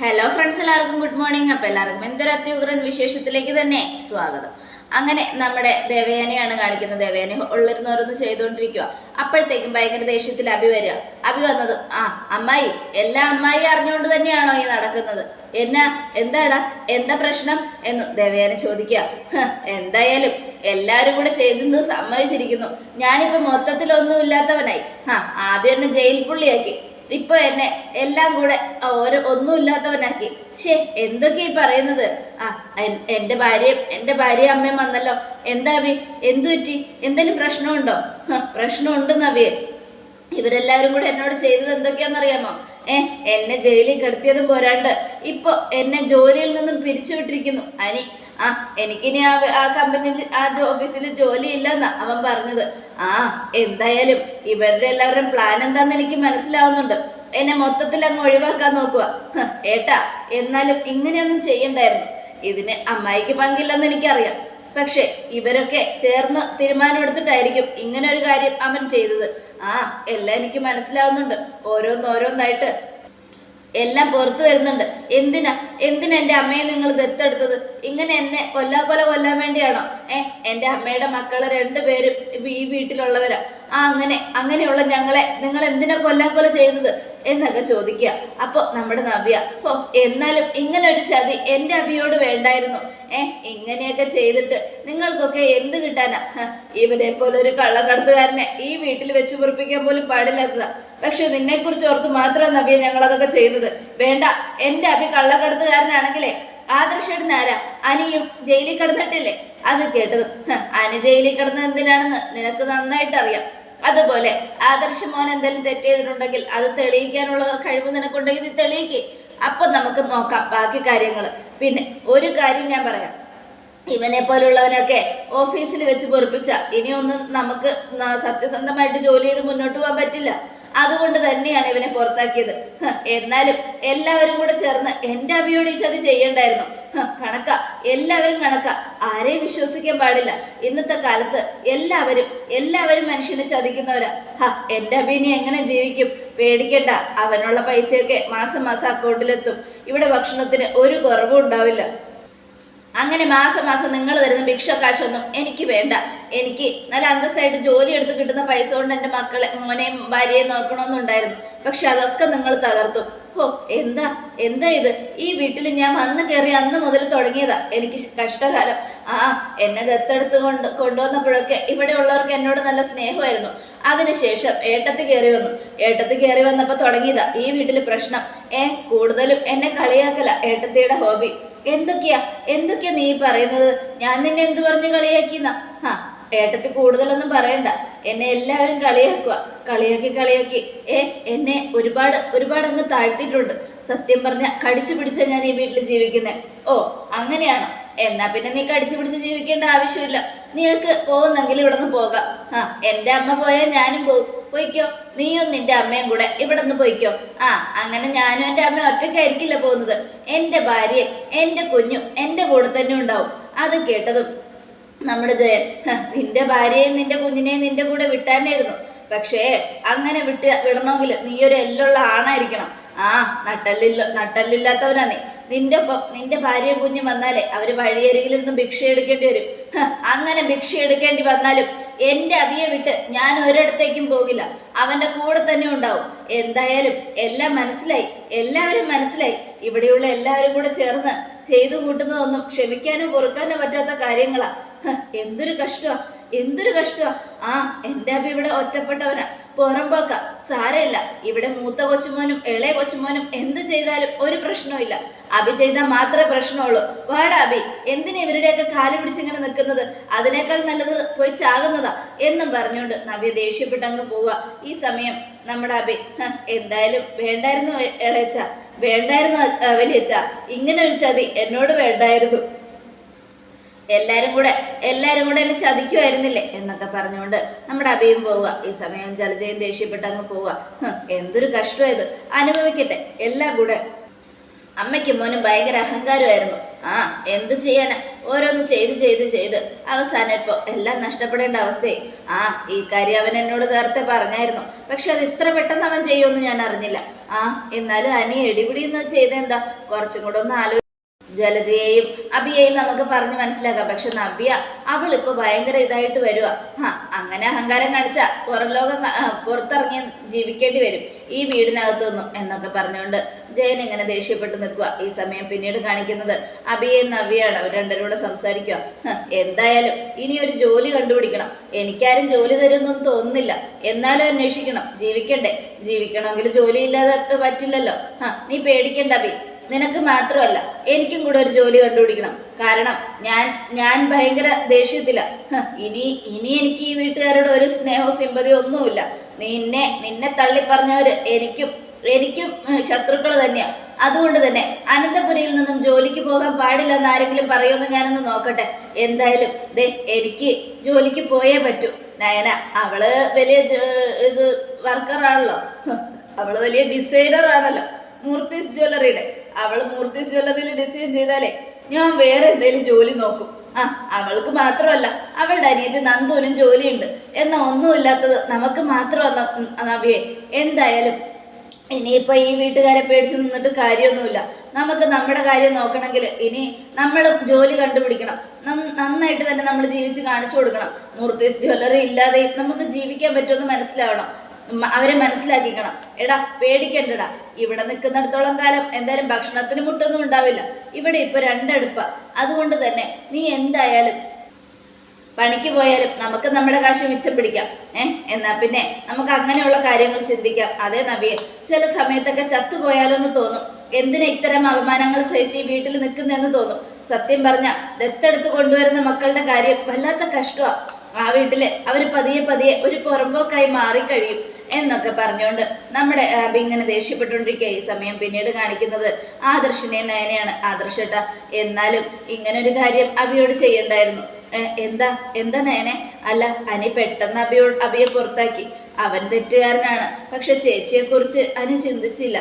Hello friends എല്ലാവർക്കും good morning അപ്പോൾ എല്ലാവർക്കും എന്തൊരു അത്യുഗ്രൻ വിശേഷത്തിലേക്ക് തന്നെ സ്വാഗതം. അങ്ങനെ നമ്മുടെ ദേവയാനിയാണ് കാണിക്കുന്നത്. ദേവയാനി ഉള്ളിരുന്നവരൊന്ന് ചെയ്തുകൊണ്ടിരിക്കുക അപ്പോഴത്തേക്കും ഭയങ്കര ദേഷ്യത്തിൽ അഭി വരിക. അഭി വന്നത് ആ അമ്മായി എല്ലാ അമ്മായി അറിഞ്ഞുകൊണ്ട് തന്നെയാണോ ഈ നടക്കുന്നത്? എന്നാ എന്താടാ? എന്താ പ്രശ്നം? എന്ന് ദേവയാനി ചോദിക്കുക. എന്തായാലും എല്ലാവരും കൂടെ ചെയ്തെന്ന് സമ്മതിച്ചിരിക്കുന്നു. ഞാനിപ്പോൾ മൊത്തത്തിലൊന്നും ഇല്ലാത്തവനായി. ആ ആദ്യം എന്നെ ജയിൽ പുള്ളിയാക്കി. ഇപ്പൊ എന്നെ എല്ലാം കൂടെ ഒരു ഒന്നുമില്ലാത്തവനാക്കി. ഷേ എന്തൊക്കെ ഈ പറയുന്നത്? ആ എന്റെ ഭാര്യയും എന്റെ ഭാര്യ അമ്മയും വന്നല്ലോ. എന്താ വി എന്തു പറ്റി? എന്തെങ്കിലും പ്രശ്നമുണ്ടോ? ഹ, പ്രശ്നമുണ്ടെന്ന് അവിയെ ഇവരെല്ലാവരും കൂടെ എന്നോട് ചെയ്തത് എന്തൊക്കെയാണെന്നറിയാമോ? ഏ എന്നെ ജയിലിൽ കിടത്തിയതും പോരാണ്ട്. ഇപ്പൊ എന്നെ ജോലിയിൽ നിന്നും പിരിച്ചുവിട്ടിരിക്കുന്നു. അനി ആ എനിക്കിനി ആ ആ കമ്പനിയിൽ ആ ഓഫീസിൽ ജോലി ഇല്ലെന്നാ അവൻ പറഞ്ഞത്. ആ എന്തായാലും ഇവരുടെ എല്ലാവരുടെയും പ്ലാൻ എന്താന്ന് എനിക്ക് മനസ്സിലാവുന്നുണ്ട്. എന്നെ മൊത്തത്തിൽ അങ്ങ് ഒഴിവാക്കാൻ നോക്കുക ഏട്ടാ എന്നാലും ഇങ്ങനെയൊന്നും ചെയ്യണ്ടായിരുന്നു. ഇതിന് അമ്മായിക്ക് പങ്കില്ലെന്ന് എനിക്കറിയാം. പക്ഷെ ഇവരൊക്കെ ചേർന്ന് തീരുമാനമെടുത്തിട്ടായിരിക്കും ഇങ്ങനെ ഒരു കാര്യം അവൻ ചെയ്തത്. ആ എല്ലാം എനിക്ക് മനസ്സിലാവുന്നുണ്ട്. ഓരോന്നോരോന്നായിട്ട് എല്ലാം പുറത്തു വരുന്നുണ്ട്. എന്തിനാ? എന്തിനാ എന്റെ അമ്മയെ നിങ്ങൾ ദത്തെടുത്തത്? ഇങ്ങനെ എന്നെ കൊല്ലാ കൊല കൊല്ലാൻ വേണ്ടിയാണോ? ഏ എന്റെ അമ്മയുടെ മക്കൾ രണ്ടുപേരും ഈ വീട്ടിലുള്ളവരാ. ആ അങ്ങനെ അങ്ങനെയുള്ള ഞങ്ങളെ നിങ്ങൾ എന്തിനാ കൊല്ലാക്കൊല ചെയ്യുന്നത് എന്നൊക്കെ ചോദിക്കുക. അപ്പോൾ നമ്മുടെ നവ്യ ഓ എന്നാലും ഇങ്ങനെ ഒരു ചതി എന്റെ അബിയോട് വേണ്ടായിരുന്നു. ഏ ഇങ്ങനെയൊക്കെ ചെയ്തിട്ട് നിങ്ങൾക്കൊക്കെ എന്ത് കിട്ടാനാ? ഇവനെ പോലെ ഒരു കള്ളക്കടത്തുകാരനെ ഈ വീട്ടിൽ വെച്ച് പൊറിപ്പിക്കാൻ പോലും പാടില്ലാത്തതാ. പക്ഷെ നിന്നെക്കുറിച്ച് ഓർത്ത് മാത്രം നവ്യ ഞങ്ങൾ അതൊക്കെ ചെയ്യുന്നത്. വേണ്ട എന്റെ അഭി കള്ളക്കടത്തുകാരനാണെങ്കിലേ ആദർശേട്ടൻ ആരാ അനിയും ജയിലിൽ കിടന്നിട്ടില്ലേ? അത് കേട്ടത്. അനി ജയിലിൽ കിടന്ന എന്തിനാണെന്ന് നിനക്ക് നന്നായിട്ട് അറിയാം അതുപോലെ ആദർശ മോൻ എന്തെങ്കിലും തെറ്റ് ചെയ്തിട്ടുണ്ടെങ്കിൽ അത് തെളിയിക്കാനുള്ള കഴിവ് നിനക്കുണ്ടെങ്കിൽ നീ തെളിയിക്കേ. അപ്പൊ നമുക്ക് നോക്കാം ബാക്കി കാര്യങ്ങൾ. പിന്നെ ഒരു കാര്യം ഞാൻ പറയാം. ഇവനെ പോലുള്ളവനൊക്കെ ഓഫീസിൽ വെച്ച് പൊറിപ്പിച്ച. ഇനിയൊന്നും നമുക്ക് സത്യസന്ധമായിട്ട് ജോലി ചെയ്ത് മുന്നോട്ട് പോകാൻ പറ്റില്ല. അതുകൊണ്ട് തന്നെയാണ് ഇവനെ പുറത്താക്കിയത്. എന്നാലും എല്ലാവരും കൂടെ ചേർന്ന് എന്റെ അഭിയോട് ഈ ചതി ചെയ്യണ്ടായിരുന്നു. കണക്ക എല്ലാവരും കണക്ക. ആരെയും വിശ്വസിക്കാൻ പാടില്ല. ഇന്നത്തെ കാലത്ത് എല്ലാവരും എല്ലാവരും മനുഷ്യനെ ചതിക്കുന്നവരാ. ഹ എന്റെ അഭിനി എങ്ങനെ ജീവിക്കും? പേടിക്കണ്ട അവനുള്ള പൈസയൊക്കെ മാസം മാസം അക്കൗണ്ടിലെത്തും. ഇവിടെ ഭക്ഷണത്തിന് ഒരു കുറവും ഉണ്ടാവില്ല. അങ്ങനെ മാസം മാസം നിങ്ങൾ തരുന്ന ഭിക്ഷ കാശൊന്നും എനിക്ക് വേണ്ട. എനിക്ക് നല്ല അന്തസ്സായിട്ട് ജോലി എടുത്ത് കിട്ടുന്ന പൈസ കൊണ്ട് എന്റെ മക്കളെ മോനെയും ഭാര്യയെയും നോക്കണമെന്നുണ്ടായിരുന്നു. പക്ഷെ അതൊക്കെ നിങ്ങൾ തകർത്തു. ഓ എന്താ എന്താ ഇത്? ഈ വീട്ടിൽ ഞാൻ വന്ന് കയറി അന്ന് മുതൽ തുടങ്ങിയതാ. എനിക്ക് കഷ്ടകാലം. ആ എന്നെ ദത്തെടുത്ത് കൊണ്ട് കൊണ്ടുവന്നപ്പോഴൊക്കെ ഇവിടെ ഉള്ളവർക്ക് എന്നോട് നല്ല സ്നേഹമായിരുന്നു. അതിനുശേഷം ഏട്ടത്ത് കയറി വന്നു. ഏട്ടത്ത് കയറി വന്നപ്പോൾ തുടങ്ങിയതാ ഈ വീട്ടിൽ പ്രശ്നം. ഏ കൂടുതലും എന്നെ കളിയാക്കല ഏട്ടത്തിയുടെ ഹോബി. എന്തൊക്കെയാ എന്തൊക്കെയാ നീ പറയുന്നത്? ഞാൻ നിന്നെ എന്തു പറഞ്ഞ് കളിയാക്കിന്ന ഹാ ഏട്ടത്തി കൂടുതലൊന്നും പറയണ്ട. എന്നെ എല്ലാവരും കളിയാക്കുക. കളിയാക്കി കളിയാക്കി. ഏ എന്നെ ഒരുപാട് ഒരുപാട് അങ്ങ് താഴ്ത്തിയിട്ടുണ്ട്. സത്യം പറഞ്ഞ കടിച്ചു പിടിച്ച ഞാൻ ഈ വീട്ടിൽ ജീവിക്കുന്നത് ഓ അങ്ങനെയാണോ. എന്നാ പിന്നെ നീ കടിച്ചു പിടിച്ച് ജീവിക്കേണ്ട ആവശ്യമില്ല. നിനക്ക് പോകുന്നെങ്കിൽ ഇവിടെ നിന്ന് പോകാം. ആ എന്റെ അമ്മ പോയാൽ ഞാനും പോകും പോയിക്കോ. നീയും നിന്റെ അമ്മയും കൂടെ ഇവിടെ നിന്ന് പോയിക്കോ. ആ അങ്ങനെ ഞാനും എന്റെ അമ്മയും ഒറ്റയ്ക്കായിരിക്കില്ല പോകുന്നത്. എന്റെ ഭാര്യയും എന്റെ കുഞ്ഞും എന്റെ കൂടെ തന്നെ ഉണ്ടാവും. അത് കേട്ടതും നമ്മുടെ ജയൻ. നിന്റെ ഭാര്യയെയും നിന്റെ കുഞ്ഞിനെയും നിന്റെ കൂടെ വിട്ടാനായിരുന്നു. പക്ഷേ അങ്ങനെ വിട്ട് വിടണമെങ്കിൽ നീ ഒരു എല്ലുള്ള ആണായിരിക്കണം. ആ നട്ടല്ലില്ല നട്ടല്ലില്ലാത്തവനാ നീ. നിന്റെ നിന്റെ ഭാര്യയും കുഞ്ഞും വന്നാലേ അവർ വഴിയരികിൽ നിന്ന് ഭിക്ഷ എടുക്കേണ്ടി വരും. അങ്ങനെ ഭിക്ഷ എടുക്കേണ്ടി വന്നാലും എന്റെ അവിയെ വിട്ട് ഞാൻ ഒരിടത്തേക്കും പോകില്ല. അവന്റെ കൂടെ തന്നെ ഉണ്ടാവും. എന്തായാലും എല്ലാം മനസ്സിലായി. എല്ലാവരും മനസ്സിലായി. ഇവിടെയുള്ള എല്ലാവരും കൂടെ ചേർന്ന് ചെയ്തു കൂട്ടുന്നതൊന്നും ക്ഷമിക്കാനോ പൊറുക്കാനോ പറ്റാത്ത കാര്യങ്ങളാ. ഹ, എന്തൊരു കഷ്ടമാ എന്തൊരു കഷ്ടമാ ആ എന്റെ അഭി ഇവിടെ ഒറ്റപ്പെട്ടവനാ. പുറമ്പോക്ക സാരമില്ല. ഇവിടെ മൂത്ത കൊച്ചുമോനും ഇളയ കൊച്ചുമോനും എന്ത് ചെയ്താലും ഒരു പ്രശ്നവും അഭി ചെയ്താൽ മാത്രമേ പ്രശ്നമുള്ളൂ. വാടാ അഭി എന്തിനാ ഇവരുടെയൊക്കെ കാൽ പിടിച്ചിങ്ങനെ നിൽക്കുന്നത്? അതിനേക്കാൾ നല്ലത് പോയി ചാകുന്നതാ. എന്നും പറഞ്ഞുകൊണ്ട് നവ്യ ദേഷ്യപ്പെട്ട് അങ്ങ് പോവുക ഈ സമയം നമ്മുടെ അഭി എന്തായാലും വേണ്ടായിരുന്നു ഇളയച്ച. വേണ്ടായിരുന്നു വലിയച്ച. ഇങ്ങനെ ഒരു ചതി എന്നോട് വേണ്ടായിരുന്നു. എല്ലാരും കൂടെ എല്ലാരും കൂടെ എന്നെ ചതിക്കുമായിരുന്നില്ലേ എന്നൊക്കെ പറഞ്ഞുകൊണ്ട് നമ്മുടെ അഭയം പോവുക. ഈ സമയം ജലജയും ദേഷ്യപ്പെട്ട് അങ്ങ് പോവുക. എന്തൊരു കഷ്ടമായത് അനുഭവിക്കട്ടെ എല്ലാം കൂടെ. അമ്മയ്ക്കും മോനും ഭയങ്കര അഹങ്കാരമായിരുന്നു. ആ എന്ത് ചെയ്യാനാ? ഓരോന്ന് ചെയ്ത് ചെയ്ത് ചെയ്ത്. അവസാനം ഇപ്പോൾ എല്ലാം നഷ്ടപ്പെടേണ്ട അവസ്ഥയെ ആ ഈ കാര്യം അവൻ എന്നോട് നേരത്തെ പറഞ്ഞായിരുന്നു. പക്ഷെ അത് ഇത്ര പെട്ടെന്ന് അവൻ ചെയ്യുമെന്ന് ഞാൻ അറിഞ്ഞില്ല. ആ എന്നാലും അനി എടിപിടിന്ന് ചെയ്തെന്താ കുറച്ചും കൂടെ ഒന്ന് ആലോചി ജലജയെയും അബിയെയും നമുക്ക് പറഞ്ഞ് മനസ്സിലാക്കാം. പക്ഷെ നവ്യ അവൾ ഇപ്പൊ ഭയങ്കര ഇതായിട്ട് വരുക അങ്ങനെ അഹങ്കാരം കാണിച്ച പുറം ലോകം പുറത്തിറങ്ങി ജീവിക്കേണ്ടി വരും. ഈ വീടിനകത്തു നിന്നും എന്നൊക്കെ പറഞ്ഞുകൊണ്ട് ജയൻ ഇങ്ങനെ ദേഷ്യപ്പെട്ട് നിൽക്കുക ഈ സമയം പിന്നീട് കാണിക്കുന്നത് അബിയെയും നവ്യയാണ്. അവർ രണ്ടുപേരും കൂടെ സംസാരിക്കുക എന്തായാലും ഇനി ഒരു ജോലി കണ്ടുപിടിക്കണം. എനിക്കാരും ജോലി തരുമെന്നൊന്നും തോന്നുന്നില്ല. എന്നാലും അന്വേഷിക്കണം. ജീവിക്കണ്ടേ? ജീവിക്കണമെങ്കിൽ ജോലിയില്ലാതെ പറ്റില്ലല്ലോ. നീ പേടിക്കണ്ട അബി. നിനക്ക് മാത്രമല്ല എനിക്കും കൂടെ ഒരു ജോലി കണ്ടുപിടിക്കണം. കാരണം ഞാൻ ഞാൻ ഭയങ്കര ദേഷ്യത്തില. ഇനി ഇനി എനിക്ക് ഈ വീട്ടുകാരോട് ഒരു സ്നേഹവും സിമ്പതിയോ ഒന്നുമില്ല. നിന്നെ നിന്നെ തള്ളിപ്പറഞ്ഞവര് എനിക്കും എനിക്കും ശത്രുക്കൾ തന്നെയാ. അതുകൊണ്ട് തന്നെ അനന്തപുരിയിൽ നിന്നും ജോലിക്ക് പോകാൻ പാടില്ല എന്ന് ആരെങ്കിലും പറയുമെന്ന് ഞാനൊന്ന് നോക്കട്ടെ. എന്തായാലും ദേ എനിക്ക് ജോലിക്ക് പോയേ പറ്റൂ. നയന അവൾ വലിയ ഇത് വർക്കറാണല്ലോ അവൾ വലിയ ഡിസൈനർ ആണല്ലോ. മൂർത്തിസ് ജ്വല്ലറിയുടെ അവൾ മൂർത്തി ജ്വല്ലറിയിൽ ഡിസൈൻ ചെയ്താലേ ഞാൻ വേറെ എന്തെങ്കിലും ജോലി നോക്കും. ആ അവൾക്ക് മാത്രമല്ല അവളുടെ അനിയത്തി നന്ദുവിനും ജോലിയുണ്ട്. എന്നാ ഒന്നുമില്ലാത്തത് നമുക്ക് മാത്രം നവിയെ. എന്തായാലും ഇനിയിപ്പൊ ഈ വീട്ടുകാരെ പേടിച്ച് നിന്നിട്ട് കാര്യമൊന്നുമില്ല. നമുക്ക് നമ്മുടെ കാര്യം നോക്കണമെങ്കിൽ ഇനി നമ്മൾ ജോലി കണ്ടുപിടിക്കണം. നന്നായിട്ട് തന്നെ നമ്മൾ ജീവിച്ച് കാണിച്ചു കൊടുക്കണം. മൂർത്തീസ് ജ്വല്ലറി ഇല്ലാതെ നമുക്ക് ജീവിക്കാൻ പറ്റുമെന്ന് മനസ്സിലാവണം. അവരെ മനസ്സിലാക്കിക്കണം. എടാ പേടിക്കണ്ടടാ. ഇവിടെ നിൽക്കുന്നിടത്തോളം കാലം എന്തായാലും ഭക്ഷണത്തിന് മുട്ടൊന്നും ഉണ്ടാവില്ല. ഇവിടെ ഇപ്പൊ രണ്ടടുപ്പ. അതുകൊണ്ട് തന്നെ നീ എന്തായാലും പണിക്ക് പോയാലും നമുക്ക് നമ്മുടെ കാശ് മിച്ചം പിടിക്കാം. ഏഹ് എന്നാ പിന്നെ നമുക്ക് അങ്ങനെയുള്ള കാര്യങ്ങൾ ചിന്തിക്കാം. അതേ നവിയെ. ചില സമയത്തൊക്കെ ചത്തുപോയാലോ എന്ന് തോന്നും. എന്തിനാ ഇത്തരം അപമാനങ്ങൾ സഹിച്ച് ഈ വീട്ടിൽ നിൽക്കുന്നതെന്ന് തോന്നും. സത്യം പറഞ്ഞ ദത്തെടുത്ത് കൊണ്ടുവരുന്ന മക്കളുടെ കാര്യം വല്ലാത്ത കഷ്ടമാ ആ വീട്ടിൽ അവർ പതിയെ പതിയെ ഒരു പുറമ്പോക്കായി മാറിക്കഴിയും. എന്നൊക്കെ പറഞ്ഞുകൊണ്ട് നമ്മുടെ ആബി ഇങ്ങനെ ദേഷ്യപ്പെട്ടുകൊണ്ടിരിക്കുക ഈ സമയം പിന്നീട് കാണിക്കുന്നത്. ആദർശിനെ നയനെയാണ്. ആദർശട്ട എന്നാലും ഇങ്ങനെ ഒരു കാര്യം അബിയോട് ചെയ്യണ്ടായിരുന്നു. എന്താ എന്താ നയനെ? അല്ല അനി പെട്ടെന്ന് അബിയോട് അബിയെ പുറത്താക്കി. അവൻ തെറ്റുകാരനാണ്. പക്ഷെ ചേച്ചിയെ കുറിച്ച് അനി ചിന്തിച്ചില്ല.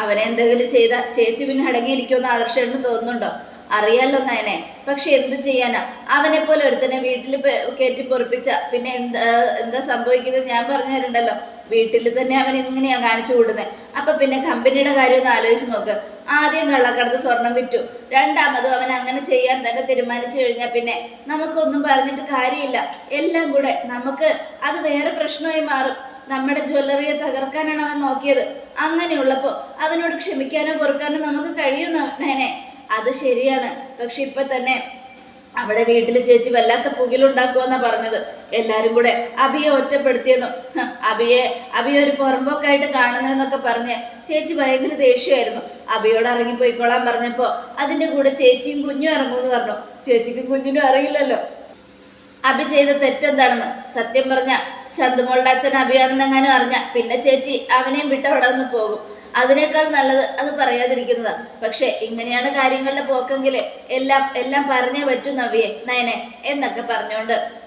അവനെ എന്തെങ്കിലും ചെയ്ത ചേച്ചി പിന്നെ അടങ്ങിയിരിക്കുമെന്ന് ആദർശേട്ടന് തോന്നുന്നുണ്ടോ? അറിയാലോ നയനെ. പക്ഷെ എന്ത് ചെയ്യാനാ? അവനെ പോലെ ഒരുത്തനെ വീട്ടിൽ കയറ്റി പൊറപ്പിച്ച. പിന്നെ എന്താ എന്താ സംഭവിക്കുന്നത് ഞാൻ പറഞ്ഞു തരണ്ടല്ലോ വീട്ടിൽ തന്നെ അവൻ ഇങ്ങനെയാണ് കാണിച്ചു കൂടുന്നത് അപ്പൊ പിന്നെ കമ്പനിയുടെ കാര്യം ഒന്ന് ആലോചിച്ച് നോക്ക്. ആദ്യം കള്ളക്കടത്ത് സ്വർണം വിറ്റു. രണ്ടാമതും അവൻ അങ്ങനെ ചെയ്യാൻ തന്നെ തീരുമാനിച്ചു കഴിഞ്ഞാൽ പിന്നെ നമുക്കൊന്നും പറഞ്ഞിട്ട് കാര്യമില്ല. എല്ലാം കൂടെ നമുക്ക് അത് വേറെ പ്രശ്നമായി മാറും. നമ്മുടെ ജ്വല്ലറിയെ തകർക്കാനാണ് അവൻ നോക്കിയത്. അങ്ങനെയുള്ളപ്പോ അവനോട് ക്ഷമിക്കാനോ പൊറുക്കാനോ നമുക്ക് കഴിയും നേനെ അത് ശരിയാണ്. പക്ഷെ ഇപ്പൊ തന്നെ അവിടെ വീട്ടിൽ ചേച്ചി വല്ലാത്ത പുകിലുണ്ടാക്കുമെന്നാ പറഞ്ഞത്. എല്ലാരും കൂടെ അബിയെ ഒറ്റപ്പെടുത്തിയെന്നും. അബിയെ അബിയെ ഒരു പുറമ്പോക്കായിട്ട് കാണുന്നതെന്നൊക്കെ പറഞ്ഞ് ചേച്ചി ഭയങ്കര ദേഷ്യമായിരുന്നു. അബിയോട് ഇറങ്ങിപ്പോയിക്കോളാൻ പറഞ്ഞപ്പോ അതിന്റെ കൂടെ ചേച്ചിയും കുഞ്ഞും ഇറങ്ങുമെന്ന് പറഞ്ഞു. ചേച്ചിക്കും കുഞ്ഞിനും അറിയില്ലല്ലോ. അബി ചെയ്ത തെറ്റെന്താണെന്ന് സത്യം പറഞ്ഞ ചന്തുമോളുടെ അച്ഛൻ അബിയാണെന്നെങ്ങാനും അറിഞ്ഞ പിന്നെ ചേച്ചി അവനെയും വിട്ട് അവിടെ നിന്ന് പോകും. അതിനേക്കാൾ നല്ലത് അത് പറയാതിരിക്കുന്നതാ. പക്ഷെ ഇങ്ങനെയാണ് കാര്യങ്ങളുടെ പോക്കെങ്കിൽ എല്ലാം എല്ലാം പറഞ്ഞേ പറ്റൂ നവിയെ നയനെ എന്നൊക്കെ പറഞ്ഞുകൊണ്ട്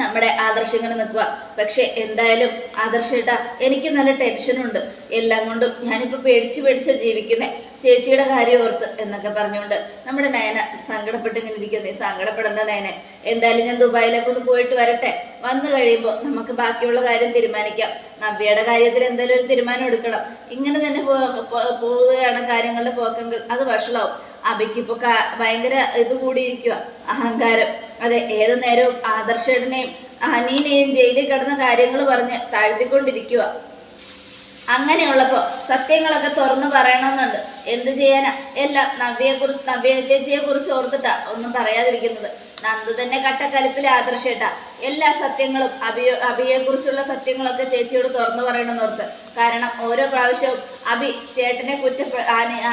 നമ്മുടെ ആദർശം ഇങ്ങനെ നിൽക്കുക പക്ഷെ എന്തായാലും ആദർശേട്ടാ എനിക്ക് നല്ല ടെൻഷനുണ്ട്. എല്ലാം കൊണ്ടും ഞാനിപ്പോൾ പേടിച്ച് പേടിച്ച് ജീവിക്കുന്നേ. ചേച്ചിയുടെ കാര്യം ഓർത്ത് എന്നൊക്കെ പറഞ്ഞുകൊണ്ട് നമ്മുടെ നയന സങ്കടപ്പെട്ട് ഇങ്ങനെ ഇരിക്കുന്നേ സങ്കടപ്പെടേണ്ട നയനെ എന്തായാലും ഞാൻ ദുബായിലേക്ക് ഒന്ന് പോയിട്ട് വരട്ടെ. വന്നു കഴിയുമ്പോൾ നമുക്ക് ബാക്കിയുള്ള കാര്യം തീരുമാനിക്കാം. നവ്യയുടെ കാര്യത്തിൽ എന്തായാലും ഒരു തീരുമാനം എടുക്കണം. ഇങ്ങനെ തന്നെ പോവുകയാണ് കാര്യങ്ങളുടെ പോക്കെങ്കിൽ അത് വഷളാവും. കാ- ഭയങ്കര ഇത് കൂടിയിരിക്കുക അഹങ്കാരം. അതെ ഏത് നേരവും ആദർശേടനെയും അനീനെയും ജയിലിൽ കിടന്ന കാര്യങ്ങൾ പറഞ്ഞ് താഴ്ത്തിക്കൊണ്ടിരിക്കുക അങ്ങനെയുള്ളപ്പോ സത്യങ്ങളൊക്കെ തുറന്നു പറയണമെന്നുണ്ട്. എന്ത് ചെയ്യാനാ? എല്ലാം നവ്യയെ കുറിച്ച് നവ്യ ചേച്ചിയെ കുറിച്ച് ഓർത്തിട്ടാ ഒന്നും പറയാതിരിക്കുന്നത്. നന്ദു തന്നെ കട്ടക്കലിപ്പിൽ ആദർശേട്ട. എല്ലാ സത്യങ്ങളും അഭിയോ അഭിയെ കുറിച്ചുള്ള സത്യങ്ങളൊക്കെ ചേച്ചിയോട് തുറന്നു പറയണമെന്നോർത്ത് കാരണം ഓരോ പ്രാവശ്യവും അഭി ചേട്ടനെ കുറ്റം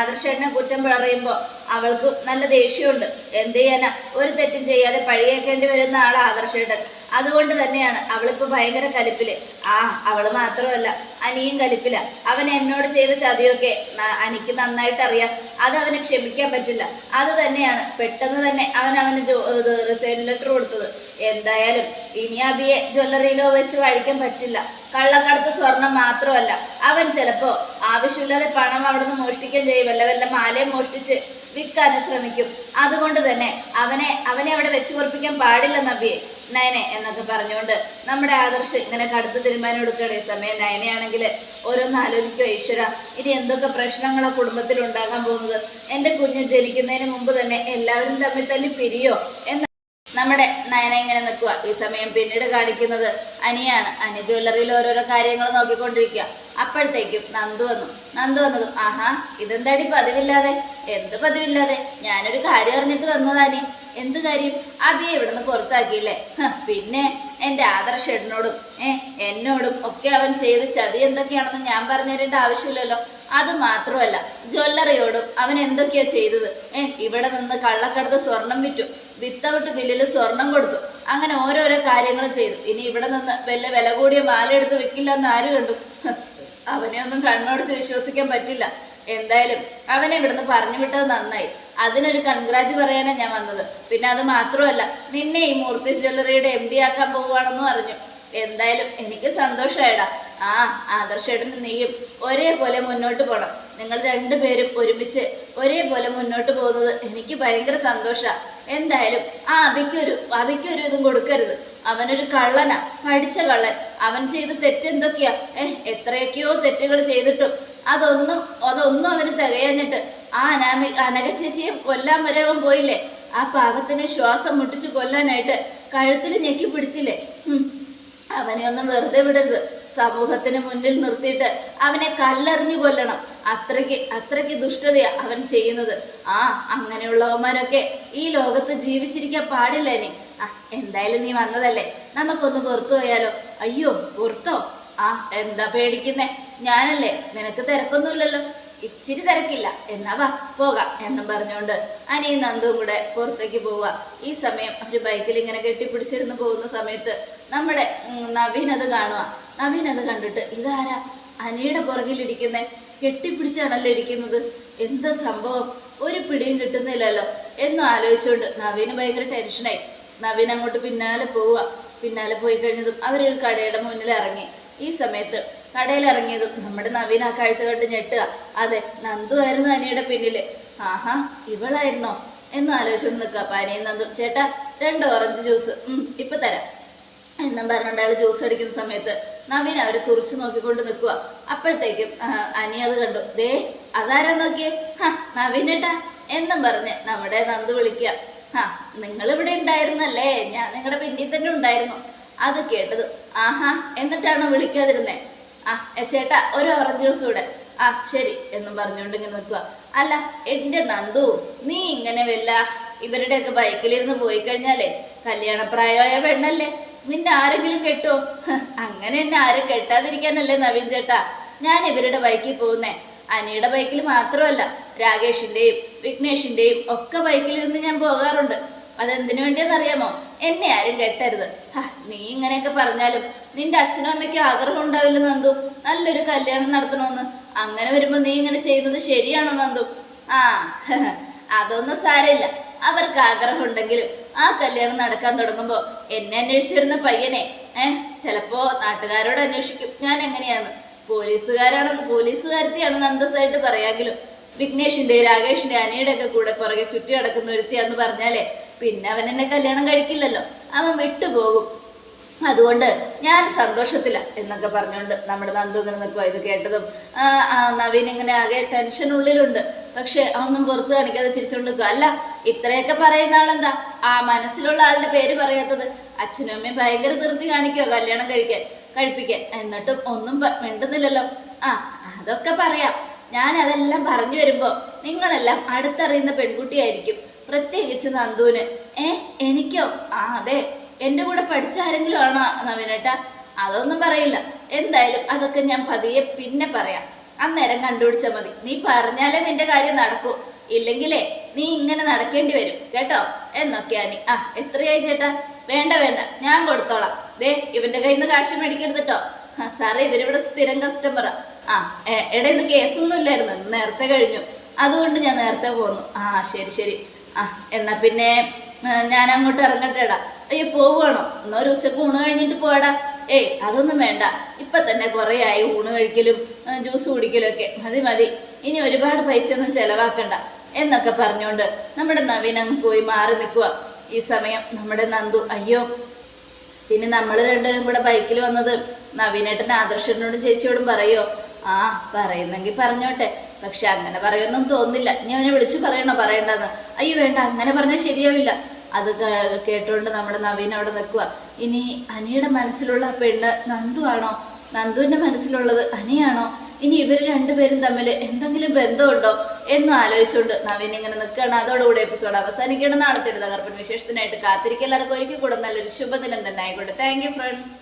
ആദർശേട്ടനെ കുറ്റം പറയുമ്പോൾ അവൾക്കും നല്ല ദേഷ്യമുണ്ട്. എന്ത് ചെയ്യാനാ? ഒരു തെറ്റും ചെയ്യാതെ പഴിയേക്കേണ്ടി വരുന്ന ആൾ ആദർശേട്ടൻ. അതുകൊണ്ട് തന്നെയാണ് അവളിപ്പോ ഭയങ്കര കലിപ്പിൽ. ആ അവൾ മാത്രമല്ല അനിയും കലിപ്പില. അവൻ എന്നോട് ചെയ്ത ചതിയൊക്കെ അനിക്ക് നന്നായിട്ട് അറിയാം അത് അവന് ക്ഷമിക്കാൻ പറ്റില്ല. അത് തന്നെയാണ് പെട്ടെന്ന് തന്നെ അവൻ അവന് റിസൈൻ ലെറ്റർ കൊടുത്തത്. എന്തായാലും ഇനി അബിയെ ജ്വല്ലറിയിലോ വെച്ച് വഴിക്കാൻ പറ്റില്ല. കള്ളക്കടത്ത് സ്വർണം മാത്രമല്ല. അവൻ ചിലപ്പോ ആവശ്യമില്ലാതെ പണം അവിടുന്ന് മോഷ്ടിക്കുകയും ചെയ്യും. വല്ല വല്ല മാലയും മോഷ്ടിച്ച് വിൽക്കാനും ശ്രമിക്കും. അതുകൊണ്ട് തന്നെ അവനെ അവനെ അവിടെ വെച്ച് പൊറപ്പിക്കാൻ പാടില്ല നബിയെ. നയനെ എന്നൊക്കെ പറഞ്ഞുകൊണ്ട് നമ്മുടെ ആദർശ് ഇങ്ങനെ കടുത്ത തീരുമാനം എടുക്കുകയാണ്. സമയം നയനയാണെങ്കിൽ ഓരോന്ന് ആലോചിക്കുക ഈശ്വര ഇനി എന്തൊക്കെ പ്രശ്നങ്ങളോ കുടുംബത്തിൽ ഉണ്ടാകാൻ പോകുന്നത്? എന്റെ കുഞ്ഞ് ജനിക്കുന്നതിന് മുമ്പ് തന്നെ എല്ലാവരും തമ്മിൽ തന്നെ പിരിയോ? എന്ന് നമ്മുടെ നയന ഇങ്ങനെ നിൽക്കുക ഈ സമയം പിന്നീട് കാണിക്കുന്നത് അനിയാണ്. അനി ജ്വല്ലറിയിൽ ഓരോരോ കാര്യങ്ങൾ നോക്കിക്കൊണ്ടിരിക്കുക അപ്പോഴത്തേക്കും നന്ദു വന്നു. നന്ദു വന്നതും ആഹാ ഇതെന്താടി പതിവില്ലാതെ? എന്ത് പതിവില്ലാതെ? ഞാനൊരു കാര്യം അറിഞ്ഞിട്ട് വന്നതാനി എന്ത് കാര്യം? അബിയെ ഇവിടുന്ന് പുറത്താക്കിയില്ലേ? പിന്നെ എന്റെ ആദർശേട്ടനോടും ഏ എന്നോടും ഒക്കെ അവൻ ചെയ്ത് ചതി എന്തൊക്കെയാണെന്ന് ഞാൻ പറഞ്ഞു തരേണ്ട ആവശ്യമില്ലല്ലോ. അത് മാത്രമല്ല ജ്വല്ലറിയോടും അവൻ എന്തൊക്കെയാ ചെയ്തത്. ഏ ഇവിടെ നിന്ന് കള്ളക്കടത്ത് സ്വർണം വിറ്റു. വിത്തൗട്ട് ബില്ലിൽ സ്വർണം കൊടുത്തു. അങ്ങനെ ഓരോരോ കാര്യങ്ങൾ ചെയ്തു. ഇനി ഇവിടെ നിന്ന് വല്ല വില കൂടിയ മാലയെടുത്ത് വെക്കില്ല എന്ന് ആര് കണ്ടു? അവനെ ഒന്നും കണ്ണോടിച്ച് വിശ്വസിക്കാൻ പറ്റില്ല. എന്തായാലും അവനെ ഇവിടുന്ന് പറഞ്ഞു വിട്ടത് നന്നായി. അതിനൊരു കൺഗ്രാജ് പറയാനാണ് ഞാൻ വന്നത്. പിന്നെ അത് മാത്രമല്ല നിന്നെ ഈ മൂർത്തി ജ്വല്ലറിയുടെ എം ഡി ആക്കാൻ പോവുകയാണെന്നും അറിഞ്ഞു. എന്തായാലും എനിക്ക് സന്തോഷമായിടാ ആ ആദർശേട്ടനും നീയും ഒരേപോലെ മുന്നോട്ട് പോകണം നിങ്ങൾ രണ്ടുപേരും ഒരുമിച്ച് ഒരേപോലെ മുന്നോട്ട് പോകുന്നത് എനിക്ക് ഭയങ്കര സന്തോഷമാണ് എന്തായാലും ആ അബിക്കൊരു അബിക്കൊരു ഇതും കൊടുക്കരുത്. അവനൊരു കള്ളനാ പഠിച്ച കള്ളൻ. അവൻ ചെയ്ത തെറ്റെന്തൊക്കെയാ ഏഹ് എത്രയൊക്കെയോ തെറ്റുകൾ ചെയ്തിട്ടും അതൊന്നും അതൊന്നും അവന് തികയാഞ്ഞിട്ട് ആ അനാമി അനകച്ചേച്ചിയെ ചേച്ചിയെ കൊല്ലാൻ വരെ അവൻ പോയില്ലേ? ആ പാവത്തിനെ ശ്വാസം മുട്ടിച്ച് കൊല്ലാനായിട്ട് കഴുത്തിൽ ഞെക്കി പിടിച്ചില്ലേ. അവനെ ഒന്നും വെറുതെ വിടരുത്. സമൂഹത്തിന് മുന്നിൽ നിർത്തിയിട്ട് അവനെ കല്ലെറിഞ്ഞു കൊല്ലണം. അത്രയ്ക്ക് അത്രയ്ക്ക് ദുഷ്ടതയാ അവൻ ചെയ്യുന്നത്. ആ അങ്ങനെയുള്ളവന്മാരൊക്കെ ഈ ലോകത്ത് ജീവിച്ചിരിക്കാൻ പാടില്ല ഇനി ആ എന്തായാലും നീ വന്നതല്ലേ? നമുക്കൊന്ന് പുറത്തു പോയാലോ? അയ്യോ പുറത്തോ? ആ എന്താ പേടിക്കുന്നേ? ഞാനല്ലേ? നിനക്ക് തിരക്കൊന്നുമില്ലല്ലോ. ഇച്ചിരി തിരക്കില്ല. എന്നാ വാ പോകാം എന്നും പറഞ്ഞുകൊണ്ട് അനിയും നന്ദുവും കൂടെ പുറത്തേക്ക് പോവുക ഈ സമയം ഒരു ബൈക്കിൽ ഇങ്ങനെ കെട്ടിപ്പിടിച്ചിരുന്ന് പോകുന്ന സമയത്ത് നമ്മുടെ നവീൻ അത് കാണുക നവീൻ അത് കണ്ടിട്ട് ഇതാരാ? അനിയുടെ പുറകിലിരിക്കുന്നേ കെട്ടിപ്പിടിച്ചാണല്ലോ ഇരിക്കുന്നത്. എന്ത് സംഭവം? ഒരു പിടിയും കിട്ടുന്നില്ലല്ലോ. എന്നും ആലോചിച്ചുകൊണ്ട് നവീന് ഭയങ്കര ടെൻഷനായി. നവീൻ അങ്ങോട്ട് പിന്നാലെ പോവുക പിന്നാലെ പോയി കഴിഞ്ഞതും അവരൊരു കടയുടെ മുന്നിൽ ഇറങ്ങി. ഈ സമയത്ത് കടയിൽ ഇറങ്ങിയത് നമ്മുടെ നവീന ആ കാഴ്ച കണ്ട് ഞെട്ടുക. അതെ നന്ദു ആയിരുന്നു അനിയുടെ പിന്നിൽ. ആഹാ ഇവളായിരുന്നോ? എന്ന് ആലോചിച്ചുകൊണ്ട് നിൽക്കുക. അപ്പൊ അനിയും നന്ദു. ചേട്ടാ രണ്ട് ഓറഞ്ച് ജ്യൂസ്. ഇപ്പൊ തരാം. എന്നും പറഞ്ഞുകൊണ്ട് അയാൾ ജ്യൂസ് അടിക്കുന്ന സമയത്ത് നവീൻ അവർ തുറച്ചു നോക്കിക്കൊണ്ട് നിൽക്കുക. അപ്പോഴത്തേക്കും അനി അത് കണ്ടു. ദേ അതാരാ നോക്കിയേ? ഹാ നവീനേട്ടാ എന്നും പറഞ്ഞ് നമ്മുടെ നന്ദു വിളിക്കുക. ഹാ നിങ്ങൾ ഇവിടെ ഉണ്ടായിരുന്നല്ലേ? ഞാൻ നിങ്ങളുടെ പിന്നിൽ തന്നെ ഉണ്ടായിരുന്നു. അത് കേട്ടത്. ആഹാ എന്നിട്ടാണോ വിളിക്കാതിരുന്നേ? ആ ചേട്ട ഒരു ഓറഞ്ച് ജ്യൂസ് കൂടെ ആ ശരി എന്നും പറഞ്ഞുകൊണ്ട് ഇങ്ങനെ നിൽക്കുക അല്ല എന്റെ നന്ദു നീ ഇങ്ങനെ വല്ല ഇവരുടെയൊക്കെ ബൈക്കിലിരുന്ന് പോയി കഴിഞ്ഞാലേ കല്യാണപ്രായമായ പെണ്ണല്ലേ? നിന്നെ ആരെങ്കിലും കെട്ടോ? അങ്ങനെ എന്നെ ആരും കെട്ടാതിരിക്കാനല്ലേ നവീൻ ചേട്ടാ. ഞാൻ ഇവരുടെ ബൈക്കിൽ പോകുന്നേ. അനിയുടെ ബൈക്കിൽ മാത്രമല്ല രാകേഷിന്റെയും വിഘ്നേഷിന്റെയും ഒക്കെ ബൈക്കിലിരുന്ന് ഞാൻ പോകാറുണ്ട്. അതെന്തിനു വേണ്ടിയെന്നറിയാമോ? എന്നെ ആരും കെട്ടരുത്. നീ ഇങ്ങനെയൊക്കെ പറഞ്ഞാലും നിന്റെ അച്ഛനും അമ്മയ്ക്കും ആഗ്രഹം ഉണ്ടാവില്ല നന്ദു. നല്ലൊരു കല്യാണം നടത്തണമെന്ന് അങ്ങനെ വരുമ്പോ നീ ഇങ്ങനെ ചെയ്യുന്നത് ശരിയാണോ നന്ദു? ആ അതൊന്നും സാരമില്ല. അവർക്ക് ആഗ്രഹം ഉണ്ടെങ്കിലും ആ കല്യാണം നടക്കാൻ തുടങ്ങുമ്പോ എന്നെ അന്വേഷിച്ചു വരുന്ന പയ്യനെ ഏഹ് ചിലപ്പോ നാട്ടുകാരോട് അന്വേഷിക്കും. ഞാൻ എങ്ങനെയാന്ന്? പോലീസുകാരാണ് പോലീസുകാരത്തെയാണ് നന്ദസായിട്ട് പറയാമെങ്കിലും വിഘ്നേഷിന്റെ രാകേഷിന്റെ അനിയുടെ ഒക്കെ കൂടെ പുറകെ ചുറ്റി നടക്കുന്ന ഒരുത്തിയാന്ന് പറഞ്ഞാലേ പിന്നെ അവൻ എന്നെ കല്യാണം കഴിക്കില്ലല്ലോ. അവൻ വിട്ടുപോകും. അതുകൊണ്ട് ഞാൻ സന്തോഷത്തില എന്നൊക്കെ പറഞ്ഞുകൊണ്ട് നമ്മുടെ നന്ദു ഇങ്ങനെ നിൽക്കുക ഇത് കേട്ടതും നവീൻ ഇങ്ങനെ ആകെ ടെൻഷൻ ഉള്ളിലുണ്ട്. പക്ഷെ ഒന്നും പുറത്ത് കാണിക്കാതെ ചിരിച്ചുകൊണ്ട് നിൽക്കുക അല്ല ഇത്രയൊക്കെ പറയുന്ന ആളെന്താ? ആ മനസ്സിലുള്ള ആളുടെ പേര് പറയാത്തത്. അച്ഛനും അമ്മയും ഭയങ്കര ധൃതി കാണിക്കുക കല്യാണം കഴിക്കാൻ കഴിപ്പിക്കാൻ. എന്നിട്ടും ഒന്നും മിണ്ടുന്നില്ലല്ലോ. ആ അതൊക്കെ പറയാം. ഞാൻ അതെല്ലാം പറഞ്ഞു വരുമ്പോ നിങ്ങളെല്ലാം അടുത്തറിയുന്ന പെൺകുട്ടിയായിരിക്കും. പ്രത്യേകിച്ച് നന്ദുവിന്. ഏ എനിക്കോ? ആ അതെ. എന്റെ കൂടെ പഠിച്ച ആരെങ്കിലും ആണോ നവീനേട്ടാ? അതൊന്നും പറയില്ല. എന്തായാലും അതൊക്കെ ഞാൻ പതിയെ പിന്നെ പറയാം. അന്നേരം കണ്ടുപിടിച്ചാൽ മതി. നീ പറഞ്ഞാലേ നിന്റെ കാര്യം നടക്കൂ. ഇല്ലെങ്കിലേ നീ ഇങ്ങനെ നടക്കേണ്ടി വരും. കേട്ടോ? എന്നൊക്കെയാ നീ. ആ എത്രയായി ചേട്ടാ? വേണ്ട വേണ്ട. ഞാൻ കൊടുത്തോളാം. ദേ ഇവന്റെ കയ്യിൽ നിന്ന് കാശ് മേടിക്കരുത് കേട്ടോ സാറേ ഇവരിവിടെ സ്ഥിരം കസ്റ്റമറാ. ആ ഇടയിൽ നിന്ന് കേസൊന്നും ഇല്ലായിരുന്നു. നേരത്തെ കഴിഞ്ഞു. അതുകൊണ്ട് ഞാൻ നേരത്തെ പോന്നു. ആ ശരി ശരി. ആ എന്നാ പിന്നെ ഞാൻ അങ്ങോട്ട് ഇറങ്ങട്ടെടാ അയ്യോ പോവുകയാണോ എന്നാ ഒരു ഉച്ചയ്ക്ക് ഊണ് കഴിഞ്ഞിട്ട് പോടാ ഏയ് അതൊന്നും വേണ്ട. ഇപ്പൊ തന്നെ കുറേ ആയി ഊണ് കഴിക്കലും ജ്യൂസ് കുടിക്കലും ഒക്കെ. മതി മതി. ഇനി ഒരുപാട് പൈസ ഒന്നും ചെലവാക്കണ്ട. എന്നൊക്കെ പറഞ്ഞുകൊണ്ട് നമ്മുടെ നവീൻ അങ്ങ് പോയി മാറി നിൽക്കുക ഈ സമയം നമ്മുടെ നന്ദു. അയ്യോ പിന്നെ നമ്മൾ രണ്ടുപേരും കൂടെ ബൈക്കിൽ വന്നത് നവീനേട്ടൻ ആദർശനോടും ചേച്ചിയോടും പറയോ? ആ പറയുന്നെങ്കിൽ പറഞ്ഞോട്ടെ. പക്ഷെ അങ്ങനെ പറയുമെന്നും തോന്നില്ല ഇനി അവനെ വിളിച്ച് പറയണോ? പറയണ്ടെന്ന്. അയ്യോ വേണ്ട. അങ്ങനെ പറഞ്ഞാൽ ശരിയാവില്ല. അത് കേട്ടുകൊണ്ട് നമ്മുടെ നവീൻ അവിടെ നിൽക്കുക ഇനി അനിയുടെ മനസ്സിലുള്ള പെണ്ണ് നന്ദു ആണോ? നന്ദുവിന്റെ മനസ്സിലുള്ളത് അനിയാണോ? ഇനി ഇവർ രണ്ടുപേരും തമ്മിൽ എന്തെങ്കിലും ബന്ധമുണ്ടോ? എന്നും ആലോചിച്ചുകൊണ്ട് നവീൻ ഇങ്ങനെ നിൽക്കുകയാണ് അതോടുകൂടി എപ്പിസോഡ് അവസാനിക്കണം നാളത്തെ ഒരു തകർപ്പൻ വിശേഷത്തിനായിട്ട് കാത്തിരിക്കുക. എല്ലാവർക്കും ഒരിക്കൽ കൂടെ നല്ലൊരു ശുഭദിനം തന്നെ ആയിക്കോട്ടെ. Thank friends